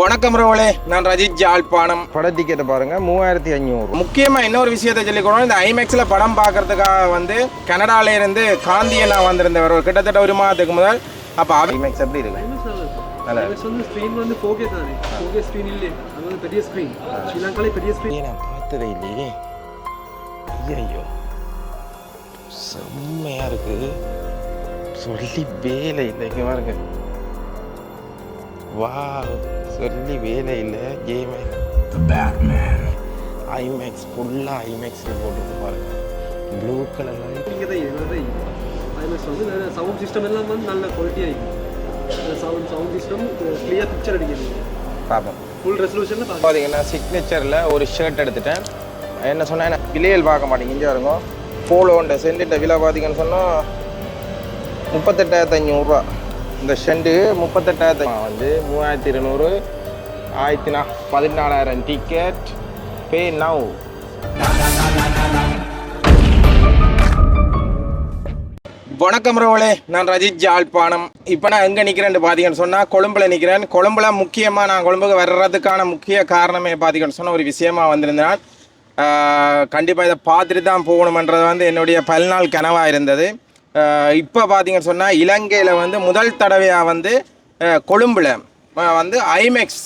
வணக்கம் ரவளே நான் ரஜித் ஜாழ்ப்பாணம். பட டிக்கெட்டை பாருங்க மூவாயிரத்தி அஞ்சூறு முக்கியமாக இன்னொரு விஷயத்தை சொல்லிக்கணும் இந்த ஐமேக்ஸில் படம் பார்க்கறதுக்காக வந்து கனடால இருந்து காந்தியனா வந்திருந்தவர். ஒரு கிட்டத்தட்ட ஒரு மாதத்துக்கு முதல். அப்போ ஐமேக்ஸ் எப்படி இருக்கு? பெரிய ஸ்க்ரீன் ஸ்ரீலங்காலே பெரிய ஸ்க்ரீன் நான் பார்த்ததே இல்லையே. ஐயோ செம்மையா இருக்கு. சொல்லி வேலை இல்லை இங்க பாருங்க. வா சொல்லி வேலை இல்லை ஏமேக்ஸ் ஐமேக்ஸ் ஃபுல்லாக ஐமேக்ஸில் போட்டு பாருங்க. ப்ளூ கலர் இங்கே தான் இங்கே தான் ஐமேக்ஸ் வந்து சவுண்ட் சிஸ்டம் எல்லாம் வந்து நல்ல குவாலிட்டியாக இருக்கும் sound sound system clear picture அடிக்கிறது பார்ப்போம் ஃபுல் ரெசல்யூஷனில் பார்த்தீங்கன்னா சிக்னேச்சரில் ஒரு ஷர்ட் எடுத்துட்டேன். என்ன சொன்னேன் எனக்கு விலையில் பார்க்க மாட்டேங்க இங்கே வருங்க. போலோண்ட சென்டிட்ட விலை பார்த்தீங்கன்னு சொன்னால் முப்பத்தெட்டாயிரத்து ஐநூறுரூவா. இந்த ஷெண்டு முப்பத்தெட்டாயிரத்து வந்து மூவாயிரத்தி இருநூறு ஆயிரத்தி நா பதினாலாயிரம் டிக்கெட் பே நவ் வணக்கம் ரவளே நான் ரஜித் ஜாழ்ப்பாணம். இப்போ நான் எங்கே நிற்கிறேன்னு பார்த்தீங்கன்னு சொன்னால் கொழும்பில் நிற்கிறேன் கொழும்புல முக்கியமாக நான் கொழும்புக்கு வர்றதுக்கான முக்கிய காரணமே பார்த்தீங்கன்னு சொன்னால் ஒரு விஷயமா வந்திருந்தேன். கண்டிப்பாக இதை பார்த்துட்டு தான் போகணுமன்றது வந்து என்னுடைய பல்நாள் கனவாக இருந்தது. இப்போ பார்த்தீங்கன்னு சொன்னால் இலங்கையில் வந்து முதல் தடவையாக வந்து கொழும்பில் வந்து ஐமேக்ஸ்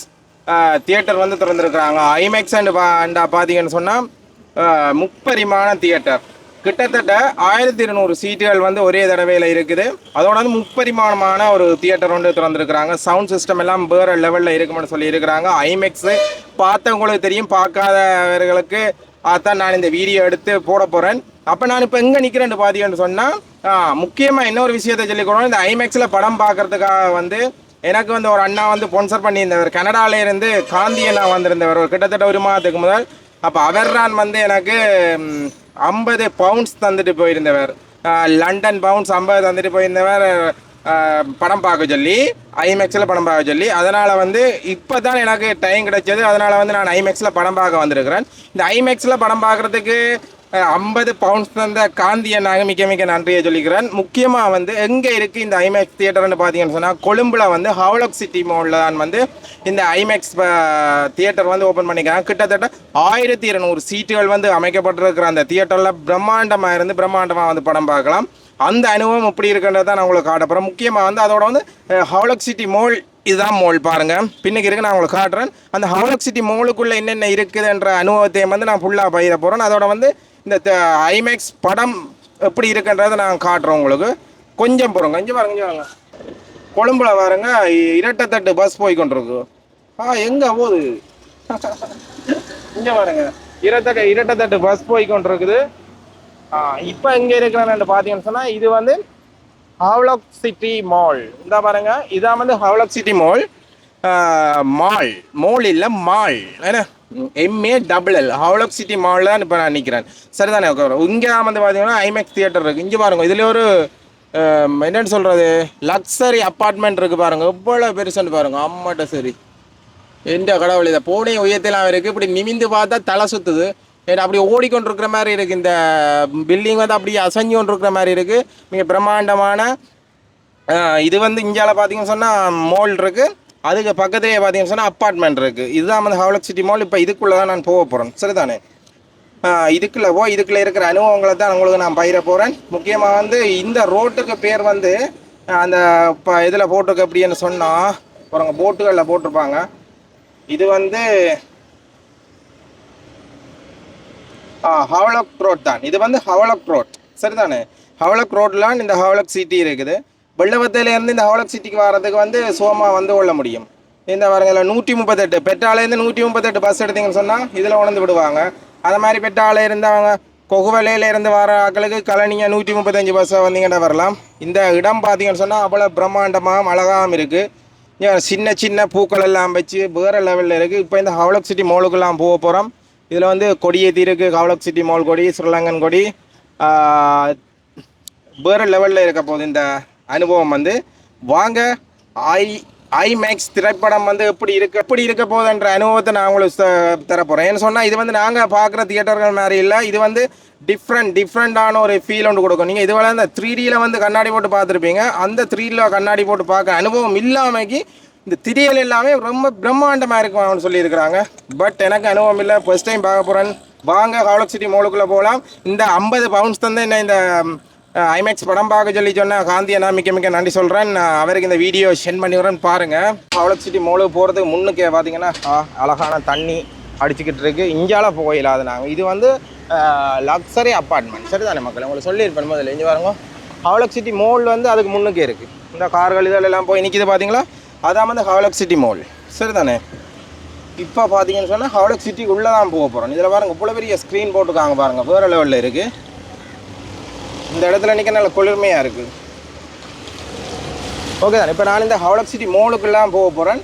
தியேட்டர் வந்து திறந்துருக்குறாங்க. ஐமேக்ஸ் அண்ட் பார்த்தீங்கன்னு சொன்னால் முப்பரிமாண தியேட்டர் கிட்டத்தட்ட ஆயிரத்தி இருநூறு சீட்டுகள் வந்து ஒரே தடவையில் இருக்குது. அதோட வந்து முப்பரிமாணமான ஒரு தியேட்டர் வந்து திறந்துருக்குறாங்க. சவுண்ட் சிஸ்டம் எல்லாம் வேறு லெவலில் இருக்குமென்னு சொல்லி இருக்கிறாங்க. ஐமேக்ஸு பார்த்தவங்களுக்கு தெரியும் பார்க்காதவர்களுக்கு அதான் நான் இந்த வீடியோ எடுத்து போட போகிறேன் அப்போ நான் இப்போ எங்கே நிற்கிறேன்னு பார்த்தீங்கன்னு சொன்னால் முக்கியமாக இன்னொரு விஷயத்தை கொடுக்கணும்? இந்த ஐமேக்ஸில் படம் பார்க்கறதுக்காக வந்து எனக்கு வந்து ஒரு அண்ணா வந்து ஸ்பான்சர் பண்ணியிருந்தவர். கனடாலேருந்து காந்தி அண்ணா வந்திருந்தவர். ஒரு கிட்டத்தட்ட ஒரு மாதத்துக்கு முதல். அப்போ அவர்ரான் வந்து எனக்கு ஐம்பது பவுண்ட்ஸ் தந்துட்டு போயிருந்தவர். லண்டன் பவுண்ட்ஸ் ஐம்பது தந்துட்டு போயிருந்தவர். படம் பார்க்க சொல்லி ஐமேக்ஸில் படம் பார்க்க சொல்லி அதனால் வந்து இப்போ தான் எனக்கு டைம் கிடைச்சது. அதனால் வந்து நான் ஐமேக்ஸில் படம் பார்க்க வந்திருக்கிறேன். இந்த ஐமேக்ஸில் படம் பார்க்குறதுக்கு ஐம்பது பவுண்ட்ஸ் தந்த காந்தியை நாங்கள் மிக்க மிக்க நன்றியை சொல்லிக்கிறேன். முக்கியமாக வந்து எங்கே இருக்குது இந்த ஐமேக்ஸ் தியேட்டர்னு பார்த்தீங்கன்னு சொன்னால் கொழும்புல வந்து ஹவுலக் சிட்டி மோலில் தான் வந்து இந்த ஐமேக்ஸ் தியேட்டர் வந்து ஓப்பன் பண்ணிக்கிறாங்க. கிட்டத்தட்ட ஆயிரத்தி இருநூறு சீட்டுகள் வந்து அமைக்கப்பட்டிருக்கிற அந்த தியேட்டரில் பிரம்மாண்டமாக இருந்து பிரம்மாண்டமாக வந்து படம் பார்க்கலாம். அந்த அனுபவம் எப்படி இருக்குன்றதை நான் உங்களுக்கு காட்ட போகிறேன் முக்கியமாக வந்து அதோட வந்து ஹவுலக் சிட்டி மோல் இதுதான் மோல் பாருங்கள் பின்னுக்கு இருக்கு நான் உங்களுக்கு காட்டுறேன். அந்த ஹவுலக் சிட்டி மோலுக்குள்ளே என்னென்ன இருக்குதுன்ற அனுபவத்தையும் வந்து நான் ஃபுல்லாக பயிர போகிறேன் அதோட வந்து இந்த ஐமேக்ஸ் படம் எப்படி இருக்குன்றதை நான் காட்டுறோம் உங்களுக்கு. கொஞ்சம் போகிறோம் கொஞ்சம் பாருங்க கொஞ்சம் பாருங்க. கொழும்புல பாருங்க இரட்டைத்தட்டு பஸ் போய் கொண்டிருக்கு. ஆ எங்கே போகுது? இங்கே பாருங்க. இரட்டை இரட்டைத்தட்டு பஸ் போய் கொண்டிருக்குது. ஆ இப்போ எங்கே இருக்கிறான்னு பார்த்தீங்கன்னு சொன்னால் இது வந்து ஹவ்லாக் சிட்டி மால் இந்த பாருங்க இதான் வந்து Havelock city mall mall mall இல்லை மால் என்ன? MA double L Havelock city mall தான் இப்போ நான் நிற்கிறேன் சரிதானே இங்கே வந்து பார்த்தீங்கன்னா ஐமேக்ஸ் தியேட்டர் இருக்குது இங்கே பாருங்க இதில் ஒரு என்னன்னு சொல்கிறது லக்ஸரி அப்பார்ட்மெண்ட் இருக்குது பாருங்கள் எவ்வளோ பெருசுன்னு பாருங்கள் அம்மாட்ட சரி. எந்த கடவுள் இதை? போனே உயர்த்தலாம் இருக்குது இப்படி நிமிந்து பார்த்தா தலை சுற்றுது ஏன்னா அப்படி ஓடிக்கொண்டிருக்கிற மாதிரி இருக்குது இந்த பில்டிங் வந்து அப்படியே அசைஞ்சு கொண்டிருக்கிற மாதிரி இருக்குது மிக பிரம்மாண்டமான இது வந்து இந்தியாவில் பார்த்தீங்கன்னு சொன்னால் மோல் இருக்குது அதுக்கு பக்கத்துலேயே பார்த்தீங்கன்னு சொன்னால் அப்பார்ட்மெண்ட் இருக்குது இதுதான் வந்து ஹவுலக் சிட்டி மால் இப்போ இதுக்குள்ளே தான் நான் போக போகிறேன் சரிதானே? இதுக்குள்ளே போ இதுக்குள்ளே இருக்கிற அனுபவங்களை தான் உங்களுக்கு நான் பயிர போகிறேன் முக்கியமாக வந்து இந்த ரோட்டுக்கு பேர் வந்து அந்த இப்போ இதில் போட்டிருக்க அப்படின்னு சொன்னால் பாருங்க போட்டுகளில் போட்டிருப்பாங்க. இது வந்து ஹவலக் ரோட் தான். இது வந்து ஹவலக் ரோட் சரிதானே? ஹவலக் ரோட்லான் இந்த ஹவலக் சிட்டி இருக்குது. வெள்ளவத்தையிலேருந்து இந்த ஹவலக் சிட்டிக்கு வர்றதுக்கு வந்து சோமா வந்து கொள்ள முடியும். இந்த வரங்கள நூற்றி முப்பத்தெட்டு. பெட்டாலேருந்து நூற்றி முப்பத்தெட்டு பஸ் எடுத்தீங்கன்னு சொன்னால் இதில் உணர்ந்து விடுவாங்க. அது மாதிரி பெட்டாலே இருந்தவங்க கொகுவலையிலேருந்து இருந்து வர ஆக்களுக்கு கலனிங்க நூற்றி முப்பத்தஞ்சு பஸ்ஸை வந்தீங்கன்னா வரலாம். இந்த இடம் பார்த்தீங்கன்னு சொன்னால் அவ்வளோ பிரம்மாண்டமாகவும் அழகாகவும் இருக்குது சின்ன சின்ன பூக்கள் எல்லாம் வச்சு வேறு லெவலில் இருக்குது இப்போ இந்த ஹவுலக் சிட்டி மோலுக்கெல்லாம் போக போகிறோம் இதில் வந்து கொடியேற்றி இருக்குது ஹவுலக் சிட்டி மால் கொடி ஸ்ரீலங்கன் கொடி வேறு லெவலில் இருக்க போகுது இந்த அனுபவம் வந்து வாங்க ஐ ஐமேக்ஸ் திரைப்படம் வந்து எப்படி இருக்கு எப்படி இருக்க போகுதுன்ற அனுபவத்தை நான் உங்களுக்கு தரப்போகிறேன் ஏன்னு சொன்னால் இது வந்து நாங்கள் பார்க்குற தியேட்டர்கள் மாதிரி இல்லை. இது வந்து டிஃப்ரெண்ட் டிஃப்ரெண்டான ஒரு ஃபீல் ஒன்று கொடுக்கும். நீங்கள் இதுவரை இந்த த்ரீ டியில் வந்து கண்ணாடி போட்டு பார்த்துருப்பீங்க. அந்த த்ரீ டியில் கண்ணாடி போட்டு பார்க்க அனுபவம் இல்லாமக்கு இந்த திரியல் எல்லாமே ரொம்ப பிரம்மாண்டமாக இருக்கும் அவனு சொல்லியிருக்கிறாங்க. பட் எனக்கு அனுபவம் இல்லை. ஃபர்ஸ்ட் டைம் பார்க்க போகிறேன் வாங்க ஹாலக் சிட்டி மோலுக்குள்ளே போகலாம் இந்த ஐம்பது பவுன்ஸ் தந்து என்ன இந்த ஐமேக்ஸ் படம் பார்க்க சொல்லி சொன்ன காந்தி நான் மிக்க மிக்க நன்றி சொல்கிறேன் அவருக்கு இந்த வீடியோ சென்ட் பண்ணிடுறேன் பாருங்கள் ஹாலக் சிட்டி மோலுக்கு போகிறதுக்கு முன்னுக்கு பார்த்தீங்கன்னா அழகான தண்ணி அடிச்சுக்கிட்டு இருக்கு. இஞ்சால போயிடாது நாங்கள் இது வந்து லக்ஸரி அப்பார்ட்மெண்ட் சரிதானே மக்கள்? உங்களுக்கு சொல்லியிருப்பேன் முதல்ல. இங்கே பாருங்க. ஹாலக் சிட்டி மோல் வந்து அதுக்கு முன்னுக்கே இருக்குது இந்த கார்கள் இதெல்லாம் போய் நிற்கிது பார்த்தீங்களா அதான் வந்து ஹாலக் சிட்டி மோல் சரிதானே? இப்போ பார்த்தீங்கன்னு சொன்னால் ஹாலக் சிட்டி உள்ளே தான் போக போகிறோம் இதில் பாருங்கள் இவ்வளோ பெரிய ஸ்க்ரீன் போட்டுருக்காங்க பாருங்கள் வேறு லெவலில் இருக்குது இந்த இடத்துல நிற்க நல்ல குளிர்மையாக இருக்குது ஓகே தான். இப்போ நான் இந்த ஹவுலக் சிட்டி மோலுக்கெல்லாம் போக போகிறேன்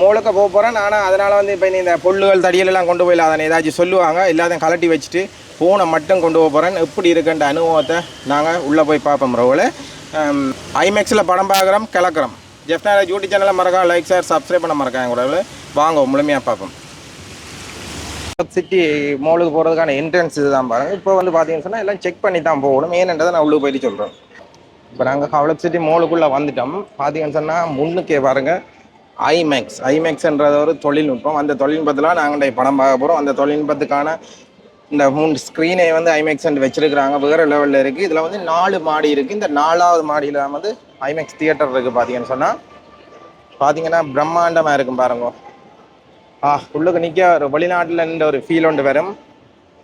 மோலுக்கு போக போகிறேன் ஆனால் அதனால் வந்து இப்போ இந்த பொல்லுகள் தடியலெல்லாம் கொண்டு போயில அதனை ஏதாச்சும் சொல்லுவாங்க. எல்லாத்தையும் கலட்டி வச்சுட்டு ஃபோனை மட்டும் கொண்டு போக போகிறேன் எப்படி இருக்குன்ற அனுபவத்தை நாங்கள் உள்ளே போய் பார்ப்போம் ரோவில் ஐமேக்ஸில் படம் பார்க்குறோம் கிளக்குறோம் ஜெஃப்னா யூடியூப் சேனலில் மறக்காம லைக் ஷேர் சப்ஸ்கிரைப் பண்ண மறக்காங்க கூட வாங்க முழுமையாக பார்ப்போம். சிட்டி மோலுக்கு போகிறதுக்கான என்ட்ரன்ஸ் இதுதான் பாருங்க. இப்போ வந்து பார்த்தீங்கன்னு சொன்னால் எல்லாம் செக் பண்ணி தான் போகணும். ஏனன்றதை நான் உள்ளே போயிட்டு சொல்கிறேன் இப்போ நாங்கள் ஹவுலப் சிட்டி மோலுக்குள்ளே வந்துட்டோம். பார்த்தீங்கன்னு சொன்னால் முன்னுக்கே பாருங்கள் ஐமேக்ஸ் ஐமேக்ஸ்ன்றது ஒரு தொழில்நுட்பம். அந்த தொழில்நுட்பத்தில் நாங்கள் படம் பார்க்க போகிறோம் அந்த தொழில்நுட்பத்துக்கான இந்த மூணு ஸ்க்ரீனை வந்து ஐமேக்ஸ் வச்சுருக்கிறாங்க. வேறு லெவலில் இருக்குது இதில் வந்து நாலு மாடி இருக்குது இந்த நாலாவது மாடியில் வந்து ஐமேக்ஸ் தியேட்டர் இருக்குது பார்த்தீங்கன்னு சொன்னால் பார்த்தீங்கன்னா பிரம்மாண்டமாக இருக்கும் பாருங்க. உள்ளுக்கு நிற்க ஒரு வெளிநாட்டில் ஒரு ஃபீல் ஒன்று வரும்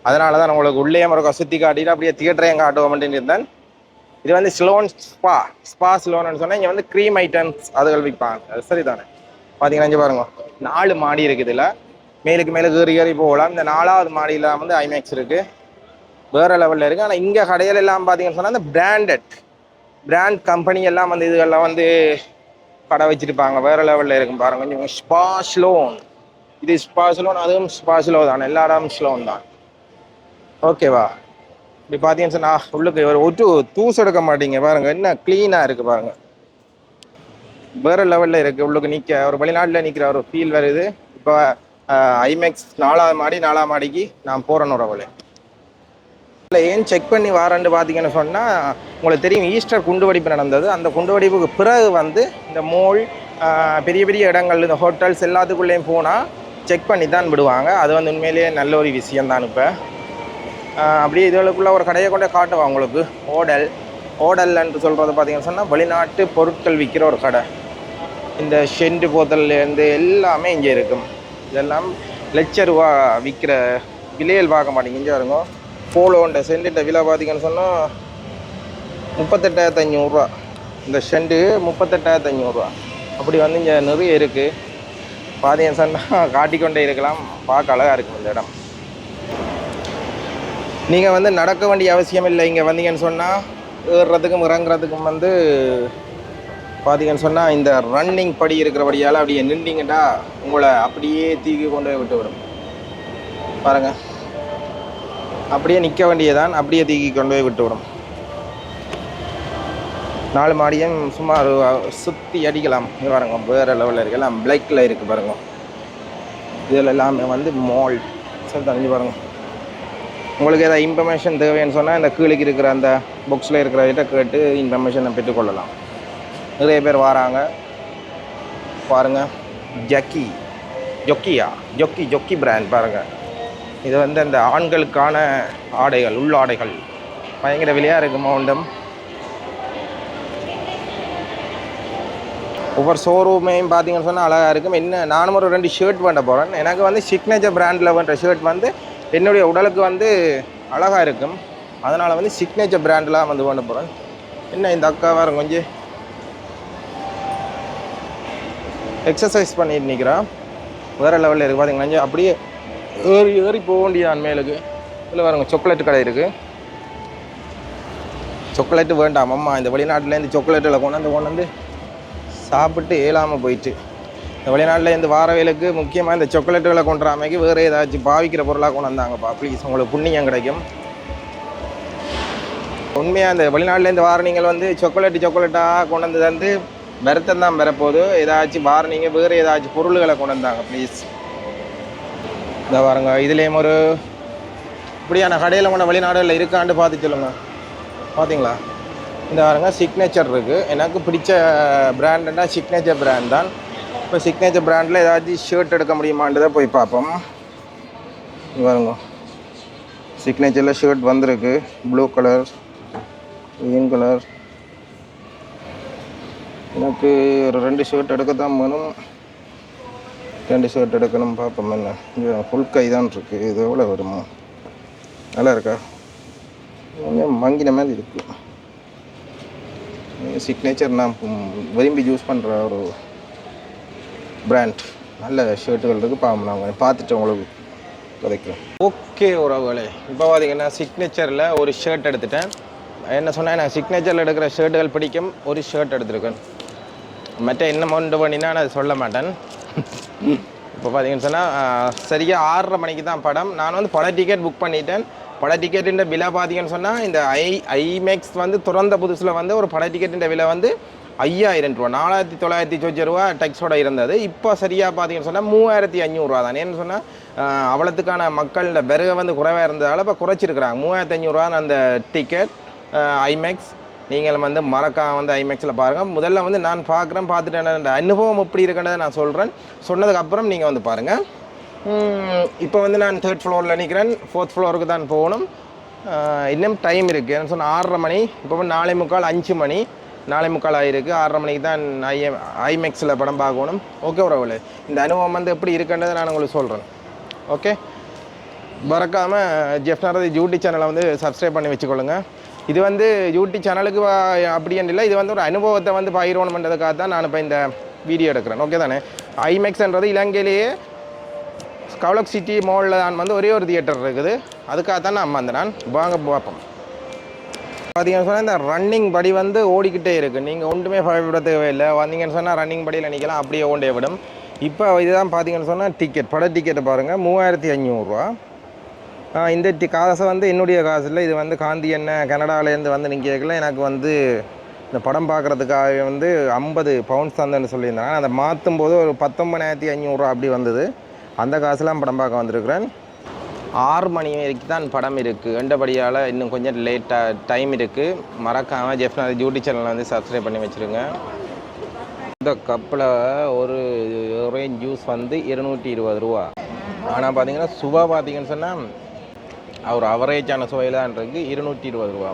அதனால தான் உங்களுக்கு உள்ளே மறுக்க சுற்றி காட்டிட்டு அப்படியே தியேட்டரையும் காட்டுவோம்ட்டு இருந்தேன். இது வந்து ஸ்லோன் ஸ்பா ஸ்பா ஸ்லோன்னு சொன்னால் இங்கே வந்து க்ரீம் ஐட்டம்ஸ் அதுகள் விற்பாங்க. அது சரிதானே? பார்த்தீங்கன்னா இங்கே பாருங்க. நாலு மாடி இருக்குது இதில். மேலுக்கு மேலே ஏறி ஏறி போகலாம். இந்த நாலாவது மாடியில் வந்து ஐமேக்ஸ் இருக்குது வேறு லெவலில் இருக்குது ஆனால் இங்கே கடையில் எல்லாம் பார்த்தீங்கன்னு சொன்னால் இந்த பிராண்டட் பிராண்ட் கம்பெனி எல்லாம் வந்து இதுகள்லாம் வந்து கடை வச்சிருப்பாங்க. வேறு லெவலில் இருக்கும் பாருங்க. கொஞ்சம் ஸ்பா ஸ்லோன் இது ஸ்பா அதுவும் ஸ்பாசிலோ தான் எல்லா இடமும் ஸ்லோன் தான் ஓகேவா இப்படி பார்த்தீங்கன்னு சொன்னா உள்ளுக்கு ஒரு ஒட்டு தூசு எடுக்க மாட்டீங்க பாருங்க என்ன க்ளீனாக இருக்குது பாருங்க வேறு லெவலில் இருக்குது உள்ளுக்கு நிற்க ஒரு வெளிநாட்டில் நிற்கிற ஒரு ஃபீல் வருது இப்போ ஐமேக்ஸ் நாலாவது மாடி நாலாம் மாடிக்கு நான் போகிறேன்னு உறவுல இல்லை ஏன் செக் பண்ணி வாரேன்னு பார்த்தீங்கன்னு சொன்னால் உங்களுக்கு தெரியும் ஈஸ்டர் குண்டுவெடிப்பு நடந்தது அந்த குண்டுவெடிப்புக்கு பிறகு வந்து இந்த மோல் பெரிய பெரிய இடங்கள் இந்த ஹோட்டல்ஸ் எல்லாத்துக்குள்ளேயும் போனால் செக் பண்ணி தான் விடுவாங்க. அது வந்து உண்மையிலேயே நல்ல ஒரு விஷயந்தான் இப்போ. அப்படியே இதுகளுக்குள்ள ஒரு கடையை கொண்டே காட்டுவான் உங்களுக்கு? ஓடல் ஓடல் என்று சொல்கிறது பார்த்தீங்கன்னு சொன்னால் வெளிநாட்டு பொருட்கள் விற்கிற ஒரு கடை. இந்த ஷெண்டு போத்தல்லேருந்து எல்லாமே இங்கே இருக்கும். இதெல்லாம் லட்ச ரூபா விற்கிற விலையில் பார்க்க மாட்டேங்க. இங்கே இருக்கும் போலோண்ட சென்டிட்ட விலை பார்த்திங்கன்னு சொன்னால் முப்பத்தெட்டாயிரத்து ஐநூறுரூவா இந்த ஷெண்டு முப்பத்தெட்டாயிரத்து ஐநூறுரூவா அப்படி வந்து இங்கே நிறைய இருக்குது பார்த்தீங்கன்னு சொன்னால் காட்டிக்கொண்டே இருக்கலாம். பார்க்க அழகாக இருக்கும் இந்த இடம். நீங்கள் வந்து நடக்க வேண்டிய அவசியம் இல்லை. இங்கே வந்தீங்கன்னு சொன்னால் ஏறுறதுக்கும் இறங்குறதுக்கும் வந்து பார்த்தீங்கன்னு சொன்னால் இந்த ரன்னிங் படி இருக்கிறபடியால் அப்படியே நின்றீங்கன்னா உங்களை அப்படியே தீக்கி கொண்டு போய் விட்டு விடும் பாருங்கள் அப்படியே நிற்க வேண்டியதான் அப்படியே தூக்கி கொண்டு போய் விட்டு விடும் நாலு மாடியும் சுமார் சுற்றி அடிக்கலாம். பாருங்க வேறு லெவலில் இருக்கலாம். பிளேக்கில் பிளாக்கில் இருக்குது பாருங்க. இதில் எல்லாமே வந்து மால் சரி தெரிஞ்சு பாருங்க. உங்களுக்கு ஏதாவது இன்ஃபர்மேஷன் தேவைன்னு சொன்னால் இந்த கீழுக்கு இருக்கிற அந்த புக்ஸில் இருக்கிறவர்கிட்ட கேட்டு இன்ஃபர்மேஷனை பெற்றுக்கொள்ளலாம். நிறைய பேர் வராங்க. பாருங்கள் ஜக்கி ஜொக்கியா ஜொக்கி ஜொக்கி பிராண்ட் பாருங்கள் இது வந்து அந்த ஆண்களுக்கான ஆடைகள் உள்ளாடைகள் பயங்கர விலையாக இருக்கு மவுண்டம் ஒவ்வொரு ஷோரூமையும் பார்த்தீங்கன்னு சொன்னால் அழகாக இருக்கும். என்ன நானும் ஒரு ரெண்டு ஷர்ட் பண்ண போகிறேன் எனக்கு வந்து சிக்னேச்சர் பிராண்டில் பண்ணுற ஷர்ட் வந்து என்னுடைய உடலுக்கு வந்து அழகாக இருக்கும். அதனால் வந்து சிக்னேச்சர் பிராண்டெலாம் வந்து பண்ண போகிறேன் என்ன இந்த அக்கா வேறு கொஞ்சம் எக்ஸசைஸ் பண்ணிட்டு நிற்கிறான் வேறு லெவலில் இருக்குது பார்த்தீங்கன்னா அப்படியே ஏறி ஏறி போக வேண்டியதான் மேலுக்கு. இதில் பாருங்க சாக்லேட் கடை இருக்குது சாக்லேட்டு வேண்டாம் அம்மா. இந்த வெளிநாட்டிலேருந்து சாக்லேட்டில் கொண்டு வந்து கொண்டு வந்து சாப்பிட்டு ஏழாமல் போயிட்டு. இந்த வெளிநாட்டிலேருந்து வார முக்கியமாக இந்த சாக்லேட்டுகளை கொண்டுறாமைக்கு வேறு ஏதாச்சும் பாவிக்கிற பொருளாக கொண்டு வந்தாங்கப்பா ப்ளீஸ் உங்களுக்கு புண்ணியம் கிடைக்கும். உண்மையாக அந்த வெளிநாட்டிலேருந்து வார நீங்கள் வந்து சாக்லேட்டு சாக்லேட்டாக கொண்டு வந்து தந்து வருத்தம் தான் பெறப்போகுது ஏதாச்சும் வார நீங்கள் வேறு ஏதாச்சும் பொருள்களை கொண்டு வந்தாங்க ப்ளீஸ் இந்த பாருங்க இதுலேயும் ஒரு இப்படியான கடையில் கொண்ட வெளிநாடுகளில் இருக்கான்னு பார்த்து சொல்லுங்கள் பார்த்தீங்களா இந்த பாருங்க சிக்னேச்சர் இருக்குது எனக்கு பிடிச்ச பிராண்டுன்னா சிக்னேச்சர் பிராண்ட் தான். இப்போ சிக்னேச்சர் பிராண்டில் ஏதாச்சும் ஷர்ட் எடுக்க முடியுமான்றதை போய் பார்ப்போம். பாருங்க. சிக்னேச்சரில் ஷர்ட் வந்திருக்கு. ப்ளூ கலர் க்ரீன் கலர் எனக்கு ஒரு ரெண்டு ஷர்ட் எடுக்க தான் வேணும். ரெண்டு ஷர்ட் எடுக்கணும் பார்ப்போம் என்ன. இது ஃபுல் கை தான் இருக்குது இது எவ்வளோ வருமோ? நல்லா இருக்கா? கொஞ்சம் மங்கின மாதிரி இருக்குது சிக்னேச்சர் நான் விரும்பி யூஸ் பண்ணுற ஒரு பிராண்ட் நல்ல ஷர்ட்டுகள் இருக்குது நான் கொஞ்சம் பார்த்துட்டு உங்களுக்கு கதைக்கிறேன் ஓகே உறவுகளே. இப்போ பார்த்தீங்கன்னா சிக்னேச்சரில் ஒரு ஷர்ட் எடுத்துட்டேன். என்ன சொன்னால் நான் சிக்னேச்சரில் எடுக்கிற ஷர்ட்டுகள் பிடிக்கும். ஒரு ஷர்ட் எடுத்திருக்கேன். மற்ற என்ன மொண்டு பண்ணினா நான் அது சொல்ல மாட்டேன். இப்போ பார்த்தீங்கன்னு சொன்னால் சரியாக ஆறரை மணிக்கு தான் படம். நான் வந்து பட டிக்கெட் புக் பண்ணிட்டேன். பட டிக்கெட்டின் விலை பார்த்தீங்கன்னு சொன்னால் இந்த ஐ ஐமேக்ஸ் வந்து திறந்த புதுசில் வந்து ஒரு பட டிக்கெட்டின் விலை வந்து ஐயாயிரம் ரூபா நாலாயிரத்தி தொள்ளாயிரத்தி சொச்ச ரூபா டெக்ஸோட இருந்தது. இப்போ சரியாக பார்த்தீங்கன்னு சொன்னால் மூவாயிரத்தி அஞ்சூறுரூவா தான். ஏன்னு சொன்னால் அவ்வளோத்துக்கான மக்களோட விறகு வந்து குறைவாக இருந்ததால் இப்போ குறைச்சிருக்கிறாங்க. மூவாயிரத்தி அஞ்சூறுரூவா அந்த டிக்கெட் ஐமேக்ஸ் நீங்கள் வந்து மறக்காம வந்து ஐமேக்ஸில் பாருங்கள் முதல்ல வந்து நான் பார்க்குறேன் பார்த்துட்டு என்ன அனுபவம் எப்படி இருக்குன்றதை நான் சொல்கிறேன் சொன்னதுக்கப்புறம் நீங்கள் வந்து பாருங்கள் இப்போ வந்து நான் தேர்ட் ஃப்ளோரில் நிற்கிறேன் ஃபோர்த் ஃப்ளோருக்கு தான் போகணும். இன்னும் டைம் இருக்குது என்ன சொன்னால் ஆறரை மணி. இப்போ வந்து நாளை முக்கால் அஞ்சு மணி. நாளை முக்கால் ஆகிருக்கு ஆறரை மணிக்கு தான் ஐஎம் ஐமேக்ஸில் படம் பார்க்கணும். ஓகே உறவுல இந்த அனுபவம் வந்து எப்படி இருக்குன்றதை நான் உங்களுக்கு சொல்கிறேன் ஓகே மறக்காமல் ஜெஃப் நாரதி யூடியூப் சேனலை வந்து சப்ஸ்கிரைப் பண்ணி வச்சுக்கொள்ளுங்க. இது வந்து யூடியூப் சேனலுக்கு அப்படின்னு இல்லை. இது வந்து ஒரு அனுபவத்தை வந்து பகிரணுன்றதுக்காக தான் நான் இப்போ இந்த வீடியோ எடுக்கிறேன். ஓகே தானே? ஐமேக்ஸ்ன்றது இலங்கையிலேயே கவலக் சிட்டி மாலில் தான் வந்து ஒரே ஒரு தியேட்டர் இருக்குது. அதுக்காக தான் நான் வந்தேன் நான் வாங்க பார்ப்போம். பார்த்தீங்கன்னு சொன்னால் இந்த ரன்னிங் படி வந்து ஓடிக்கிட்டே இருக்குது நீங்கள் ஒன்றுமே பயப்பட தேவையில்லை. வந்தீங்கன்னு சொன்னால் ரன்னிங் படியில் நிற்கலாம் அப்படியே ஓண்டே விடும். இப்போ இதுதான் பார்த்தீங்கன்னு சொன்னால் டிக்கெட் பட டிக்கெட்டை பாருங்கள் மூவாயிரத்தி அஞ்சூறுரூவா இந்த டி காசை வந்து என்னுடைய காசு இல்லை. இது வந்து காந்தி என்ன கனடாவிலேருந்து வந்து நிற்கல எனக்கு வந்து இந்த படம் பார்க்குறதுக்காக வந்து ஐம்பது பவுண்ட்ஸ் தந்தேன்னு சொல்லியிருந்தாங்க. அதை மாற்றும் போது ஒரு பத்தொம்பதாயிரத்தி ஐநூறுரூவா அப்படி வந்தது. அந்த காசுலாம் படம் பார்க்க வந்திருக்கிறேன். ஆறு மணி வரைக்கும் தான் படம் இருக்குது ரெண்டபடியால் இன்னும் கொஞ்சம் லேட்டாக டைம் இருக்குது மறக்காமல் ஜெஃப்னா டியூட்டி சேனலில் வந்து சப்ஸ்கிரைப் பண்ணி வச்சுருங்க. இந்த கப்பில் ஒரு ஒரேஞ்ச் ஜூஸ் வந்து இருநூற்றி இருபது ரூபா. ஆனால் பார்த்தீங்கன்னா சுவை பார்த்தீங்கன்னு சொன்னால் அவர் அவரேஜான சுவையில் தான் இருக்குது இருநூற்றி இருபது ரூபா.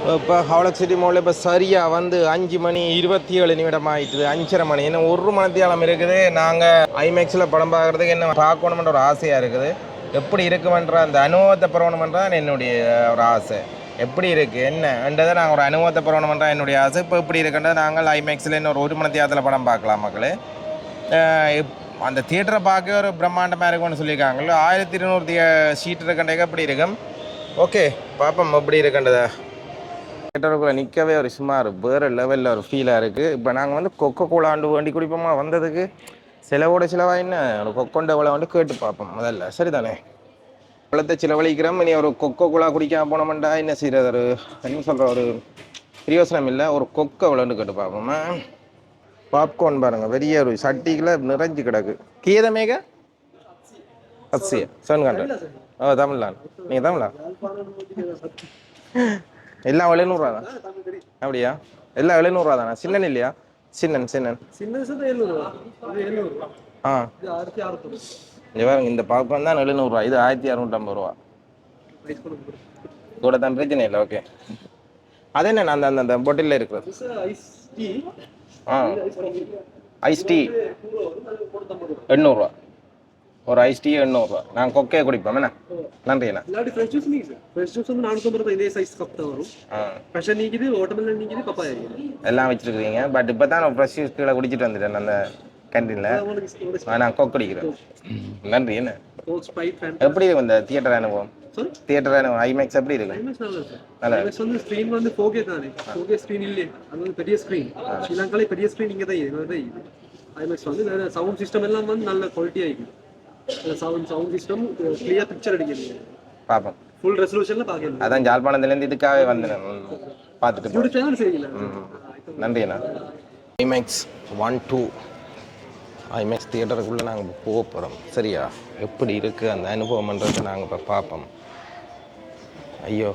இப்போ ஹவுலக் சிட்டி மோலில் இப்போ சரியாக வந்து அஞ்சு மணி இருபத்தி ஏழு நிமிடம் ஆயிட்டுது அஞ்சரை மணி. இன்னும் ஒரு மணித்தியாலம் இருக்குது. நாங்கள் ஐமேக்ஸில் படம் பார்க்குறதுக்கு என்ன பார்க்கணுமென்ற ஒரு ஆசையாக இருக்குது. எப்படி இருக்குமென்ற அந்த அனுபவத்தை பெறணுமென்றது என்னுடைய ஒரு ஆசை. எப்படி இருக்குது என்னன்றதை நாங்கள் ஒரு அனுபவத்தை பெறணுமென்ற என்னுடைய ஆசை. இப்போ எப்படி இருக்குன்றது நாங்கள் ஐமேக்ஸில் இன்னொரு ஒரு மணித்தியாலத்தில் படம் பார்க்கலாம் மக்களே. அந்த தியேட்டரை பார்க்க ஒரு பிரம்மாண்டமாக இருக்கும்னு சொல்லியிருக்காங்களோ ஆயிரத்தி இருநூறு சீட் இருக்கண்டே எப்படி இருக்கும்? ஓகே பார்ப்போம். எப்படி இருக்குன்றதை. தியேட்டருக்குள்ளே நிற்கவே ஒரு சும்மா ஒரு வேறு லெவலில் ஒரு ஃபீலாக இருக்குது இப்போ நாங்கள் வந்து கொக்கோ கோலாண்டு வேண்டி குடிப்போமா வந்ததுக்கு? செலவோட செலவா என்ன? ஒரு கொக்கொண்ட விலை வந்து கேட்டு பார்ப்போம் முதல்ல. சரிதானே? குளத்தை செலவழிக்கிறோம். இனி ஒரு கொக்கோ கோலா குடிக்காம போனோம்டா. என்ன செய்கிறது ஒரு என்ன சொல்கிற ஒரு பிரயோசனம் இல்லை. ஒரு கொக்கோ விளையாண்டு கேட்டு பார்ப்போமா. பாப்கார்ன் பாருங்க. பெரிய ஒரு சட்டிக்குள்ள நிறைஞ்சு கிடக்கு. கீதமேக அசியா செவன் ஹண்ட்ரட் ஓ தமிழ்லான் நீங்கள் தமிழா எல்லாம் எழுநூறுவா தான்? அப்படியா? எல்லாம் எழுநூறுவா தானே? சின்னன் இல்லையா? சின்னன் சின்னன். ஆ. இங்க பாருங்க இந்த பாப்கார்ன் தான் எழுநூறுவா இது ஆயிரத்தி அறுநூற்றம்பது ரூபா. கூட தான் பிரச்சனை இல்லை ஓகே. அது என்ன அந்த அந்த அந்த பொட்டிலில் இருக்கிறது. ஆ. Ice tea. எண்ணூறுரூவா ஒரு ஐஸ் டீ எண்ணூறுரூவா நாங்கள் கொக்கையை குடிப்போம் என்ன? நன்றிண்ணா. இல்லாட்டி ஃப்ரெஷ் ஜூஸ் நீங்க ஃப்ரெஷ் ஜூஸ் வந்து நானூத்தம்பது ரூபாய் இதே சைஸ் கப் தான் வரும். ஃப்ரெஷ்ஷாக நீக்குது வாட்டர்மெலன் நீக்குது பப்பாயா எல்லாம் வச்சுருக்கீங்க. பட் இப்போ தான் நான் ஃப்ரெஷ் கீழே குடிச்சிட்டு வந்துட்டேன் அந்த கேன்டீனில் நான் கொக்கு குடிக்கிறேன். நன்றி என்ன? கோக் எப்படி இந்த தியேட்டர் அனுபவம்? தியேட்டர் அனுபவம். ஐமேக்ஸ் எப்படி இருக்கு? நல்லா ஐமேக்ஸ் வந்து ஸ்க்ரீன் வந்து ஃபோகே தானே. ஃபோகே ஸ்க்ரீன் இல்லையே. அது வந்து பெரிய ஸ்க்ரீன் ஸ்ரீலங்காலே பெரிய ஸ்க்ரீன் இங்கே தான் இது ஐமேக்ஸ் வந்து சவுண்ட் சிஸ்டம் எல்லாம் வந்து நல்ல குவாலிட்டியாக இருக்குது sound sound system clear picture அடிக்கிறது பார்ப்போம் ஃபுல் ரெசல்யூஷனில் பார்க்கலாம் அதான் ஜாழ்ப்பாணத்துலேருந்து இதுக்காகவே வந்தேன். பார்த்துட்டு யூடியூப் சேனல் சரியில்லை நன்றி அண்ணா. ஐமேக்ஸ் ஒன் டூ ஐமேக்ஸ் தியேட்டருக்குள்ளே நாங்கள் போக போகிறோம் சரியா? எப்படி இருக்குது அந்த அனுபவம்ன்றதை நாங்கள் இப்போ பார்ப்போம் ஐயோ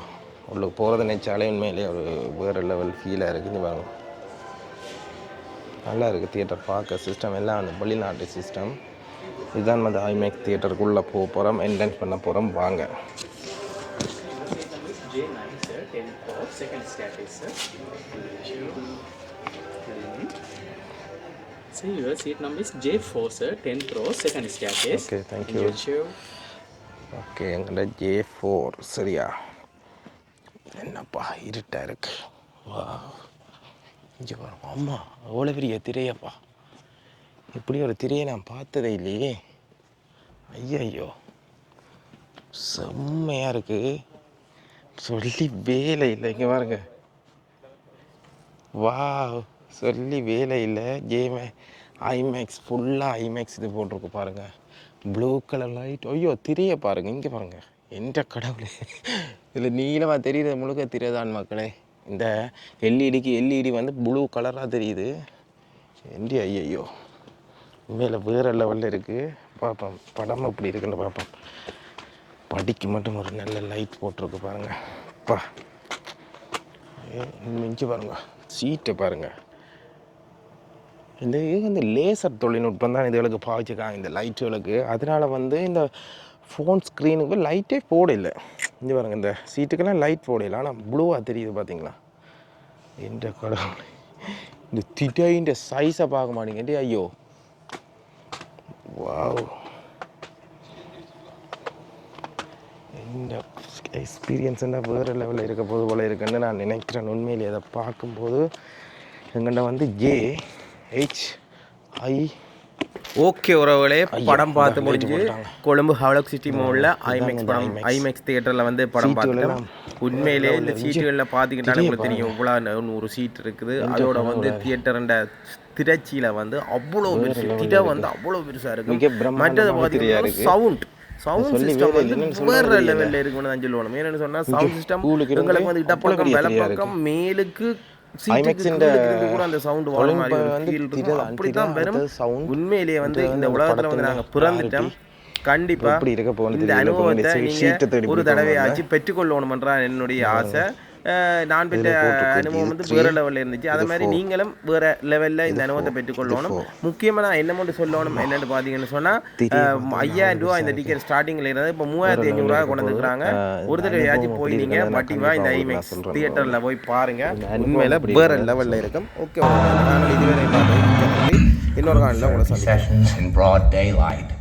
உள்ள போகிறத நினச்சாலே உண்மையிலே ஒரு வேறு லெவல் ஃபீலாக இருக்குது பாருங்க. நல்லா இருக்குது தியேட்டர் பார்க்க சிஸ்டம் எல்லாம் அந்த வெளிநாட்டு சிஸ்டம் இதுதான் வந்து ஐமேக் தியேட்டருக்குள்ளே போக போகிறோம் என்ட்ரன்ஸ் பண்ண போகிறோம் வாங்க J9, sir, 10 floor, second staircase, sir. So your seat number is J4, sir, 10th row, second staircase. Okay, thank you. Okay எங்கள்ட ஜே ஃபோர் சரியா என்னப்பா இருட்டா இருக்கு வா இங்கே பாருங்க அம்மா அவ்வளோ பெரிய திரையப்பா இப்படி ஒரு திரையை நான் பார்த்ததே இல்லையே. ஐயையோ. செம்மையாக இருக்குது சொல்லி வேலை இல்லை. இங்கே பாருங்க. வா சொல்லி வேலை இல்லை. ஜேமே ஐமேக்ஸ் ஃபுல்லாக ஐமேக்ஸ் இது போட்டிருக்கு பாருங்கள் ப்ளூ கலர் லைட் ஐயோ திரையை பாருங்க. இங்கே பாருங்கள் எந்த கடவுளே. இதில் நீளமாக தெரியுது. முழுக்க திரைதான் மக்களே. இந்த எல்இடிக்கு எல்இடி வந்து ப்ளூ கலராக தெரியுது. என்டி ஐயையோ. உண்மையில் வேறு லெவலில் இருக்குது பார்ப்போம். படம் அப்படி இருக்குன்னு பார்ப்போம். படிக்கு மட்டும் ஒரு நல்ல லைட் போட்டிருக்கு பாருங்கள் அப்பா மிஞ்சி பாருங்க. சீட்டை பாருங்க. இந்த இது வந்து லேசர் தொழில்நுட்பம் தான் இதுகளுக்கு பாவிச்சிருக்காங்க இந்த லைட்டுகளுக்கு அதனால வந்து இந்த ஃபோன் ஸ்க்ரீனுக்கு லைட்டே போடல. இங்க பாருங்க இந்த சீட்டுக்கெல்லாம் லைட் போடல. ஆனால் ப்ளூவாக தெரியுது பார்த்தீங்களா என்ற கடவுள். இந்த திடையின் சைஸை பார்க்க மாட்டேங்க ஐயோ. வாவ் இந்த எக்ஸ்பீரியன்ஸ்னா வேறு லெவலில் இருக்க போது போல இருக்குன்னு நான் நினைக்கிறேன். உண்மையிலே அதை பார்க்கும்போது எங்கள்கிட்ட வந்து ஜே ஹெச் ஐ ஓகே உறவுகளே படம் பார்த்து முடிஞ்சு. கொழும்பு ஹவலக் சிட்டி மோலில் ஐமேக்ஸ் படம். ஐமேக்ஸ் தியேட்டரில் வந்து படம் சீட்டுகள் பார்த்துட்டோம். எல்லாம். உண்மையிலே இந்த சீட்டுகளில் பார்த்துக்கிட்டாலே திரையை உங்களுக்கு தெரியும் இவ்வளோ நூறு சீட் இருக்குது. அதோட வந்து தியேட்டர்ன்ற திரைச்சியில் வந்து அவ்வளோ பெருசு. திரை வந்து அவ்வளோ பெருசாக பிரம்மாண்டமான மற்றது பார்த்தீங்கன்னா. சவுண்ட் சவுண்ட் சிஸ்டம் வந்து வேற. லெவலில் இருக்குன்னு தான் சொல்லணும் ஏன்னு சொன்னால் சவுண்ட் சிஸ்டம் எங்களுக்கு வந்து திரையா வலப்பக்கம் மேலுக்கு இருந்து கூட அந்த சவுண்ட் மாதிரி ஒரு உண்மையிலேயே வந்து இந்த உலகத்துல வந்து நாங்க பிறந்துட்டோம். கண்டிப்பா. எப்படி இருக்க இந்த அனுபவத்தை ஒரு பிடிக்க தடவையாச்சு பெற்றுக்கொள்ளணும்ன்றா என்னுடைய ஆசை. நான் பெற்ற. அனுபவம் வந்து வேற லெவல்ல இருந்துச்சு. அதே மாதிரி. நீங்களும் வேற லெவல்ல இந்த அனுபவத்தை பெற்றுக்கொள்ளணும். இது four. முக்கியமா நான் என்ன மட்டும் சொல்லணும் என்னன்னு பாத்தீங்கன்னு சொன்னா திடீர்னு அஹ், பார்த்தா ஐயாயிரம் ரூபாய் இந்த டிக்கெட் ஸ்டார்டிங்ல இருந்தது இப்போ மூவாயிரத்தி level ஐநூறு ரூபாய் இருக்க கொண்டு. வந்துருக்காங்க ஒரு தடவையாச்சும் போய் எப்படி நீங்க இருக்குன்னு நான் வட்டிவா இந்த ஐமேக்ஸ் தியேட்டர்ல போய் பாருங்க. இந்த அனுபவம் உண்மையில வேற லெவல்ல இருக்கும். ஓகே நாங்கள் இதுவரை இன்னொரு காலில் உங்களை சந்திக்கிறேன்.